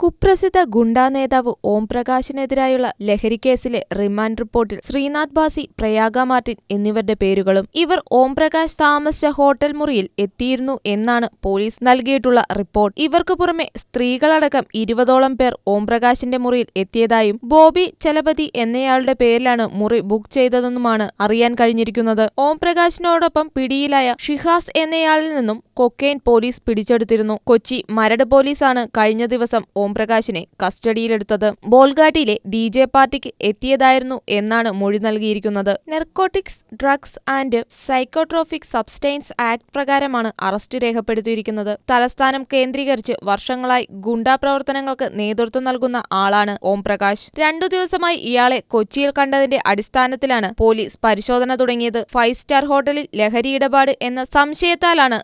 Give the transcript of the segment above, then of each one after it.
കുപ്രസിദ്ധ ഗുണ്ടാ നേതാവ് ഓംപ്രകാശിനെതിരായുള്ള ലഹരിക്കേസിലെ റിമാൻഡ് റിപ്പോർട്ടിൽ ശ്രീനാഥ് ബാസി പ്രയാഗ മാർട്ടിൻ എന്നിവരുടെ പേരുകളും ഇവർ ഓംപ്രകാശ് താമസിച്ച ഹോട്ടൽ മുറിയിൽ എത്തിയിരുന്നു എന്നാണ് പോലീസ് നൽകിയിട്ടുള്ള റിപ്പോർട്ട്. ഇവർക്ക് പുറമെ സ്ത്രീകളടക്കം ഇരുപതോളം പേർ ഓംപ്രകാശിന്റെ മുറിയിൽ എത്തിയതായും ബോബി ചലപതി എന്നയാളുടെ പേരിലാണ് മുറി ബുക്ക് ചെയ്തതെന്നുമാണ് അറിയാൻ കഴിഞ്ഞിരിക്കുന്നത്. ഓംപ്രകാശിനോടൊപ്പം പിടിയിലായ ഷിഹാസ് എന്നയാളിൽ നിന്നും കൊക്കെയിൻ പോലീസ് പിടിച്ചെടുത്തിരുന്നു. കൊച്ചി മരട് പോലീസാണ് കഴിഞ്ഞ ദിവസം ഓംപ്രകാശിനെ കസ്റ്റഡിയിലെടുത്തത്. ബോൾഗാട്ടിയിലെ ഡി ജെ പാർട്ടിക്ക് എത്തിയതായിരുന്നു എന്നാണ് മൊഴി നൽകിയിരിക്കുന്നത്. Narcotics drugs and psychotropic substance act പ്രകാരമാണ് അറസ്റ്റ് രേഖപ്പെടുത്തിയിരിക്കുന്നത്. തലസ്ഥാനം കേന്ദ്രീകരിച്ച് വർഷങ്ങളായി ഗുണ്ടാ പ്രവർത്തനങ്ങൾക്ക് നേതൃത്വം നൽകുന്ന ആളാണ് ഓംപ്രകാശ്. രണ്ടു ദിവസമായി ഇയാളെ കൊച്ചിയിൽ കണ്ടതിന്റെ അടിസ്ഥാനത്തിലാണ് പോലീസ് പരിശോധന തുടങ്ങിയത്. ഫൈവ് സ്റ്റാർ ഹോട്ടലിൽ ലഹരി ഇടപാട് എന്ന സംശയത്താലാണ്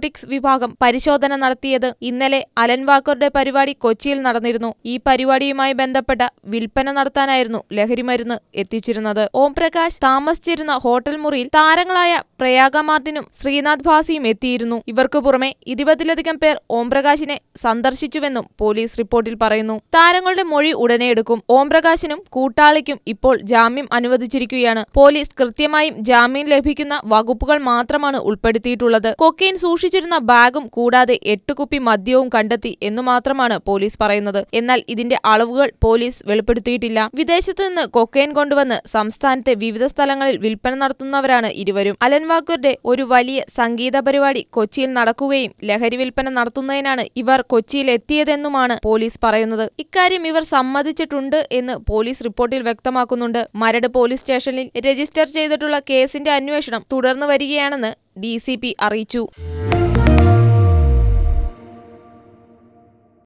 നെർക്കോട്ടിക്സ് വിഭാഗം പരിശോധന നടത്തിയത് ഇന്നലെ അലൻ വാക്കറുടെ പരിപാടി കൊച്ചിയിൽ നടന്നിരുന്നു. ഈ പരിപാടിയുമായി ബന്ധപ്പെട്ട വിൽപ്പന നടത്താനായിരുന്നു ലഹരിമരുന്ന് എത്തിച്ചിരുന്നത്. ഓംപ്രകാശ് താമസിച്ചിരുന്ന ഹോട്ടൽ മുറിയിൽ താരങ്ങളായ പ്രയാഗ മാർട്ടിനും ശ്രീനാഥ് ഭാസിയും എത്തിയിരുന്നു. ഇവർക്ക് പുറമെ ഇരുപതിലധികം പേർ ഓംപ്രകാശിനെ സന്ദർശിച്ചുവെന്നും പോലീസ് റിപ്പോർട്ടിൽ പറയുന്നു. താരങ്ങളുടെ മൊഴി ഉടനെ എടുക്കും. ഓംപ്രകാശിനും കൂട്ടാളിക്കും ഇപ്പോൾ ജാമ്യം അനുവദിച്ചിരിക്കുകയാണ്. പോലീസ് കൃത്യമായും ജാമ്യം ലഭിക്കുന്ന വകുപ്പുകൾ മാത്രമാണ് ഉൾപ്പെടുത്തിയിട്ടുള്ളത്. കൊക്കെയിൻ സൂക്ഷിച്ചിരുന്ന ബാഗും കൂടാതെ എട്ട് കുപ്പി മദ്യവും കണ്ടെത്തി എന്ന് മാത്രമാണ് പോലീസ് പറയുന്നത്. എന്നാൽ ഇതിന്റെ അളവുകൾ പോലീസ് വെളിപ്പെടുത്തിയിട്ടില്ല. വിദേശത്തു നിന്ന് കൊക്കൈൻ കൊണ്ടുവന്ന് സംസ്ഥാനത്തെ വിവിധ സ്ഥലങ്ങളിൽ വിൽപ്പന നടത്തുന്നവരാണ് ഇരുവരും. അലൻ ഒരു വലിയ സംഗീത പരിപാടി കൊച്ചിയിൽ നടക്കുകയും ലഹരി വിൽപ്പന നടത്തുന്നതിനാണ് ഇവർ കൊച്ചിയിൽ എത്തിയതെന്നുമാണ് പോലീസ് പറയുന്നത്. ഇക്കാര്യം ഇവർ സമ്മതിച്ചിട്ടുണ്ട് എന്ന് പോലീസ് റിപ്പോർട്ടിൽ വ്യക്തമാക്കുന്നുണ്ട്. മരട് പോലീസ് സ്റ്റേഷനിൽ രജിസ്റ്റർ ചെയ്തിട്ടുള്ള കേസിന്റെ അന്വേഷണം തുടർന്നു വരികയാണെന്ന് ഡി അറിയിച്ചു.